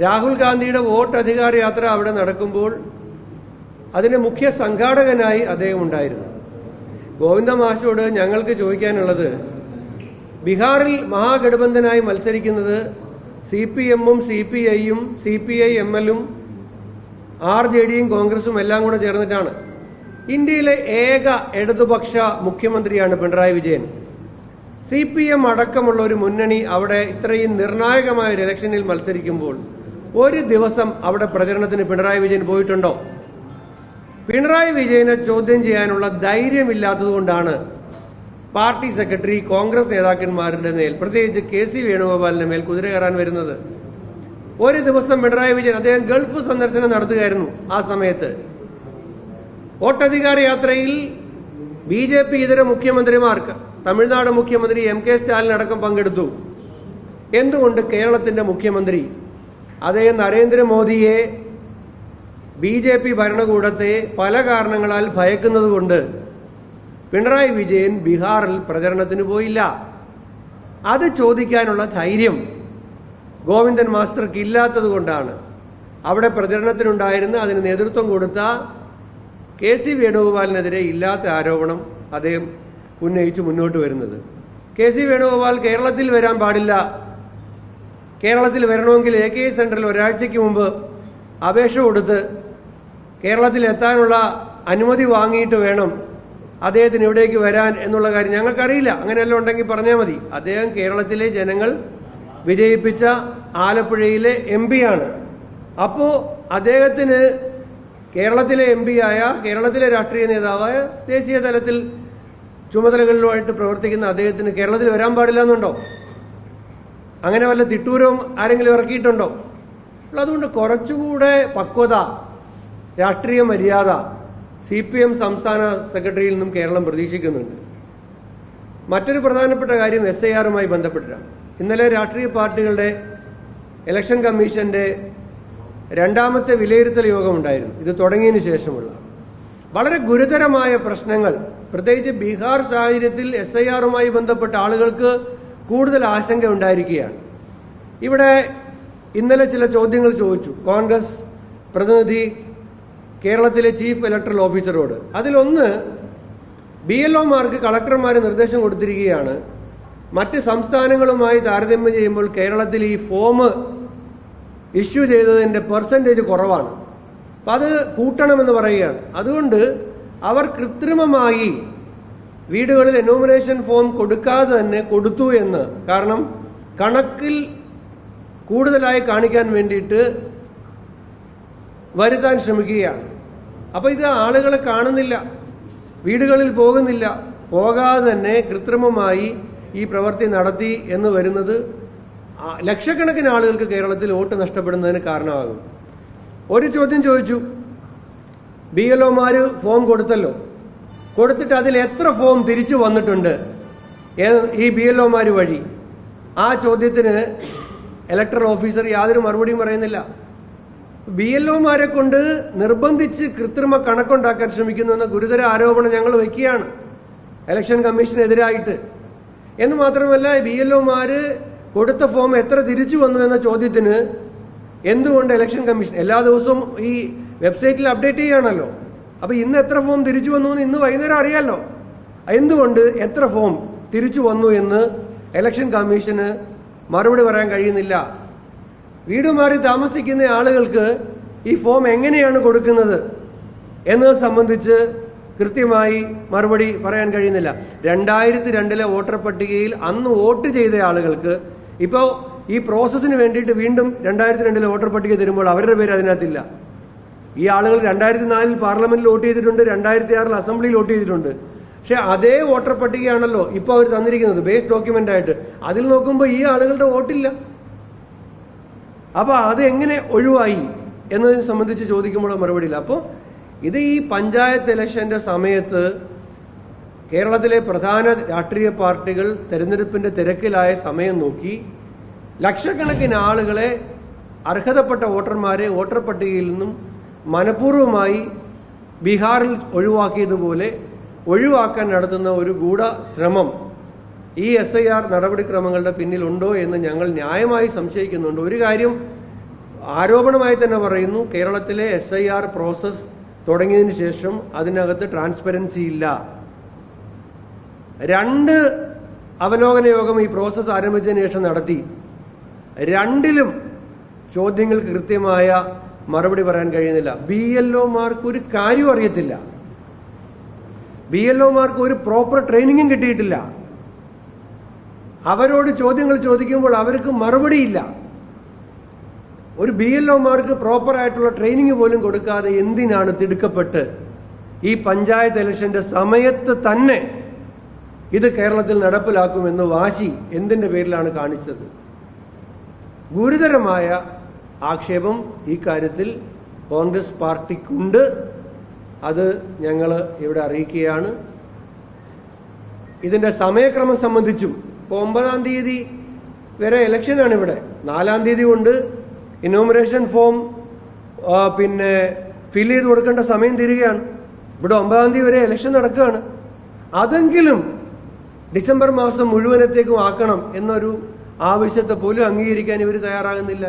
രാഹുൽ ഗാന്ധിയുടെ വോട്ട് അധികാര യാത്ര അവിടെ നടക്കുമ്പോൾ അതിന് മുഖ്യ സംഘാടകനായി അദ്ദേഹം ഉണ്ടായിരുന്നു. ഗോവിന്ദ മാഷോട് ഞങ്ങൾക്ക് ചോദിക്കാനുള്ളത് ബീഹാറിൽ മഹാഗഠബന്ധനായി മത്സരിക്കുന്നത് സി പി എമ്മും സി പി ഐയും സി പി ഐ എം എല്ലും ആർ ജെ ഡിയും കോൺഗ്രസും എല്ലാം കൂടെ ചേർന്നിട്ടാണ്. ഇന്ത്യയിലെ ഏക ഇടതുപക്ഷ മുഖ്യമന്ത്രിയാണ് Pinarayi Vijayan. C P M അടക്കമുള്ള ഒരു മുന്നണി അവിടെ ഇത്രയും നിർണായകമായ ഒരു ഇലക്ഷനിൽ മത്സരിക്കുമ്പോൾ ഒരു ദിവസം അവിടെ പ്രചരണത്തിന് പിണറായി വിജയൻ പോയിട്ടുണ്ടോ? പിണറായി വിജയനെ ചോദ്യം ചെയ്യാനുള്ള ധൈര്യമില്ലാത്തതുകൊണ്ടാണ് പാർട്ടി സെക്രട്ടറി കോൺഗ്രസ് നേതാക്കന്മാരുടെ മേൽ പ്രത്യേകിച്ച് കെ സി വേണുഗോപാലിന്റെ മേൽ കുതിര കയറാൻ വരുന്നത്. ഒരു ദിവസം പിണറായി വിജയൻ അദ്ദേഹം ഗൾഫ് സന്ദർശനം നടത്തുകയായിരുന്നു ആ സമയത്ത്. വോട്ടധികാര യാത്രയിൽ ബി ജെ പി ഇതര മുഖ്യമന്ത്രിമാർക്ക് തമിഴ്നാട് മുഖ്യമന്ത്രി എം കെ സ്റ്റാലിൻ അടക്കം പങ്കെടുത്തു. എന്തുകൊണ്ട് കേരളത്തിന്റെ മുഖ്യമന്ത്രി അദ്ദേഹം നരേന്ദ്രമോദിയെ ബി ജെ പി ഭരണകൂടത്തെ പല കാരണങ്ങളാൽ ഭയക്കുന്നതുകൊണ്ട് പിണറായി വിജയൻ ബീഹാറിൽ പ്രചരണത്തിന് പോയില്ല. അത് ചോദിക്കാനുള്ള ധൈര്യം ഗോവിന്ദൻ മാസ്റ്റർക്ക് ഇല്ലാത്തത് കൊണ്ടാണ്. അവിടെ പ്രചരണത്തിനുണ്ടായിരുന്ന അതിന് നേതൃത്വം കൊടുത്ത കെ സി വേണുഗോപാലിനെതിരെ ഇല്ലാത്ത ആരോപണം അദ്ദേഹം ഉന്നയിച്ച് മുന്നോട്ട് വരുന്നത്. കെ സി വേണുഗോപാൽ കേരളത്തിൽ വരാൻ പാടില്ല. കേരളത്തിൽ വരണമെങ്കിൽ എ കെ സെന്ററിൽ ഒരാഴ്ചയ്ക്ക് മുമ്പ് അപേക്ഷ കൊടുത്ത് കേരളത്തിൽ എത്താനുള്ള അനുമതി വാങ്ങിയിട്ട് വേണം അദ്ദേഹത്തിന് ഇവിടേക്ക് വരാൻ എന്നുള്ള കാര്യം ഞങ്ങൾക്കറിയില്ല. അങ്ങനെയല്ല ഉണ്ടെങ്കിൽ പറഞ്ഞാൽ മതി. അദ്ദേഹം കേരളത്തിലെ ജനങ്ങൾ വിജയിപ്പിച്ച ആലപ്പുഴയിലെ എം ആണ് അപ്പോൾ അദ്ദേഹത്തിന് കേരളത്തിലെ എം ആയ കേരളത്തിലെ രാഷ്ട്രീയ നേതാവായ ദേശീയ തലത്തിൽ ചുമതലകളിലുമായിട്ട് പ്രവർത്തിക്കുന്ന അദ്ദേഹത്തിന് കേരളത്തിൽ വരാൻ പാടില്ല എന്നുണ്ടോ? അങ്ങനെ വല്ല തിട്ടൂരവും ആരെങ്കിലും ഇറക്കിയിട്ടുണ്ടോ? അതുകൊണ്ട് കുറച്ചുകൂടെ പക്വത രാഷ്ട്രീയ മര്യാദ സി പി എം സംസ്ഥാന സെക്രട്ടറിയിൽ നിന്നും കേരളം പ്രതീക്ഷിക്കുന്നുണ്ട്. മറ്റൊരു പ്രധാനപ്പെട്ട കാര്യം എസ് ഐ ആറുമായി ബന്ധപ്പെട്ടിട്ടാണ്. ഇന്നലെ രാഷ്ട്രീയ പാർട്ടികളുടെ ഇലക്ഷൻ കമ്മീഷന്റെ രണ്ടാമത്തെ വിലയിരുത്തൽ യോഗമുണ്ടായിരുന്നു. ഇത് തുടങ്ങിയതിനു ശേഷമുള്ള. വളരെ ഗുരുതരമായ പ്രശ്നങ്ങൾ. പ്രത്യേകിച്ച് ബീഹാർ സാഹചര്യത്തിൽ എസ് ബന്ധപ്പെട്ട ആളുകൾക്ക് കൂടുതൽ ആശങ്ക ഉണ്ടായിരിക്കുകയാണ്. ഇവിടെ ഇന്നലെ ചില ചോദ്യങ്ങൾ ചോദിച്ചു. കോൺഗ്രസ് പ്രതിനിധി കേരളത്തിലെ ചീഫ് ഇലക്ടറൽ ഓഫീസറോട്. അതിലൊന്ന് ബി എൽ ഒമാർക്ക് കളക്ടർമാർ നിർദ്ദേശം കൊടുത്തിരിക്കുകയാണ്. മറ്റ് സംസ്ഥാനങ്ങളുമായി താരതമ്യം ചെയ്യുമ്പോൾ കേരളത്തിൽ ഈ ഫോം ഇഷ്യൂ ചെയ്തതിന്റെ പെർസെന്റേജ് കുറവാണ്. അപ്പം അത് കൂട്ടണമെന്ന് പറയുകയാണ്. അതുകൊണ്ട് അവർ കൃത്രിമമായി വീടുകളിൽ എനോമിനേഷൻ ഫോം കൊടുക്കാതെ തന്നെ കൊടുത്തു എന്ന്. കാരണം കണക്കിൽ കൂടുതലായി കാണിക്കാൻ വേണ്ടിയിട്ട് വരുത്താൻ ശ്രമിക്കുകയാണ്. അപ്പൊ ഇത് ആളുകളെ കാണുന്നില്ല വീടുകളിൽ പോകുന്നില്ല. പോകാതെ തന്നെ കൃത്രിമമായി ഈ പ്രവൃത്തി നടത്തി എന്ന് വരുന്നത് ലക്ഷക്കണക്കിന് ആളുകൾക്ക് കേരളത്തിൽ വോട്ട് നഷ്ടപ്പെടുന്നതിന് കാരണമാകും. ഒരു ചോദ്യം ചോദിച്ചു. ബി എൽ ഒമാര് ഫോം കൊടുത്തല്ലോ. കൊടുത്തിട്ട് അതിൽ എത്ര ഫോം തിരിച്ചു വന്നിട്ടുണ്ട്? ഈ ബി എൽ ഒമാർ വഴി. ആ ചോദ്യത്തിന് ഇലക്ടർ ഓഫീസർ യാതൊരു മറുപടിയും പറയുന്നില്ല. ബി എൽ ഒമാരെ കൊണ്ട് നിർബന്ധിച്ച് കൃത്രിമ കണക്കുണ്ടാക്കാൻ ശ്രമിക്കുന്നു എന്ന ഗുരുതര ആരോപണം ഞങ്ങൾ വയ്ക്കുകയാണ്. ഇലക്ഷൻ കമ്മീഷനെതിരായിട്ട് എന്ന് മാത്രമല്ല ബി എൽ ഒമാര് കൊടുത്ത ഫോം എത്ര തിരിച്ചു വന്നു എന്ന ചോദ്യത്തിന് എന്തുകൊണ്ട് ഇലക്ഷൻ കമ്മീഷൻ എല്ലാ ദിവസവും ഈ വെബ്സൈറ്റിൽ അപ്ഡേറ്റ് ചെയ്യുകയാണല്ലോ അപ്പൊ ഇന്ന് എത്ര ഫോം തിരിച്ചു വന്നു എന്ന് ഇന്ന് വൈകുന്നേരം അറിയാലോ. എന്തുകൊണ്ട് എത്ര ഫോം തിരിച്ചു വന്നു എന്ന് ഇലക്ഷൻ കമ്മീഷന് മറുപടി പറയാൻ കഴിയുന്നില്ല. വീട് മാറി താമസിക്കുന്ന ആളുകൾക്ക് ഈ ഫോം എങ്ങനെയാണ് കൊടുക്കുന്നത് എന്നത് സംബന്ധിച്ച് കൃത്യമായി മറുപടി പറയാൻ കഴിയുന്നില്ല. രണ്ടായിരത്തി രണ്ടിലെ വോട്ടർ പട്ടികയിൽ അന്ന് വോട്ട് ചെയ്ത ആളുകൾക്ക് ഇപ്പോൾ ഈ പ്രോസസ്സിന് വേണ്ടിയിട്ട് വീണ്ടും രണ്ടായിരത്തി രണ്ടിലെ വോട്ടർ പട്ടിക തരുമ്പോൾ അവരുടെ പേര് അതിനകത്തില്ല. ഈ ആളുകൾ രണ്ടായിരത്തി നാലിൽ പാർലമെന്റിൽ വോട്ട് ചെയ്തിട്ടുണ്ട് രണ്ടായിരത്തി ആറിൽ അസംബ്ലിയിൽ വോട്ട് ചെയ്തിട്ടുണ്ട്. പക്ഷെ അതേ വോട്ടർ പട്ടികയാണല്ലോ ഇപ്പോൾ അവർ തന്നിരിക്കുന്നത് ബേസ് ഡോക്യുമെന്റ് ആയിട്ട്. അതിൽ നോക്കുമ്പോൾ ഈ ആളുകളുടെ വോട്ടില്ല. അപ്പൊ അത് എങ്ങനെ ഒഴിവായി എന്നതിനെ സംബന്ധിച്ച് ചോദിക്കുമ്പോൾ മറുപടിയില്ല. അപ്പോൾ ഇത് ഈ പഞ്ചായത്ത് ഇലക്ഷന്റെ സമയത്ത് കേരളത്തിലെ പ്രധാന രാഷ്ട്രീയ പാർട്ടികൾ തെരഞ്ഞെടുപ്പിന്റെ തിരക്കിലായ സമയം നോക്കി ലക്ഷക്കണക്കിന് ആളുകളെ അർഹതപ്പെട്ട വോട്ടർമാരെ വോട്ടർ പട്ടികയിൽ നിന്നും മനഃപൂർവമായി ബീഹാറിൽ ഒഴിവാക്കിയതുപോലെ ഒഴിവാക്കാൻ നടത്തുന്ന ഒരു ഗൂഢ ശ്രമം ഈ എസ് ഐ ആർ നടപടിക്രമങ്ങളുടെ പിന്നിലുണ്ടോ എന്ന് ഞങ്ങൾ ന്യായമായി സംശയിക്കുന്നുണ്ട്. ഒരു കാര്യം ആരോപണമായി തന്നെ പറയുന്നു കേരളത്തിലെ എസ് ഐ ആർ പ്രോസസ് തുടങ്ങിയതിന് ശേഷം അതിനകത്ത് ട്രാൻസ്പെറൻസി ഇല്ല. രണ്ട് അവലോകന യോഗം ഈ പ്രോസസ് ആരംഭിച്ചതിന് ശേഷം നടത്തി. രണ്ടിലും ചോദ്യങ്ങൾ കൃത്യമായ മറുപടി പറയാൻ കഴിയുന്നില്ല. ബി എൽ ഒമാർക്ക് ഒരു കാര്യവും അറിയത്തില്ല. ബി എൽ ഒമാർക്ക് ഒരു പ്രോപ്പർ ട്രെയിനിങ്ങും കിട്ടിയിട്ടില്ല. അവരോട് ചോദ്യങ്ങൾ ചോദിക്കുമ്പോൾ അവർക്ക് മറുപടിയില്ല. ഒരു ബി എൽ ഒമാർക്ക് പ്രോപ്പർ ആയിട്ടുള്ള ട്രെയിനിങ് പോലും കൊടുക്കാതെ എന്തിനാണ് തിടുക്കപ്പെട്ട് ഈ പഞ്ചായത്ത് ഇലക്ഷന്റെ സമയത്ത് തന്നെ ഇത് കേരളത്തിൽ നടപ്പിലാക്കുമെന്ന് വാശി എന്തിന്റെ പേരിലാണ് കാണിച്ചത്? ഗുരുതരമായ ആക്ഷേപം ഈ കാര്യത്തിൽ കോൺഗ്രസ് പാർട്ടിക്കുണ്ട്. അത് ഞങ്ങൾ ഇവിടെ അറിയിക്കുകയാണ്. ഇതിന്റെ സമയക്രമം സംബന്ധിച്ചും ഇപ്പോൾ ഒമ്പതാം തീയതി വരെ ഇലക്ഷനാണ് ഇവിടെ. നാലാം തീയതി കൊണ്ട് ഇനോമിനേഷൻ ഫോം പിന്നെ ഫിൽ ചെയ്ത് കൊടുക്കേണ്ട സമയം തീരുകയാണ്. ഇവിടെ ഒമ്പതാം തീയതി വരെ ഇലക്ഷൻ നടക്കുകയാണ്. അതെങ്കിലും ഡിസംബർ മാസം മുഴുവനത്തേക്കും ആക്കണം എന്നൊരു ആവശ്യത്തെ പോലും അംഗീകരിക്കാൻ ഇവർ തയ്യാറാകുന്നില്ല.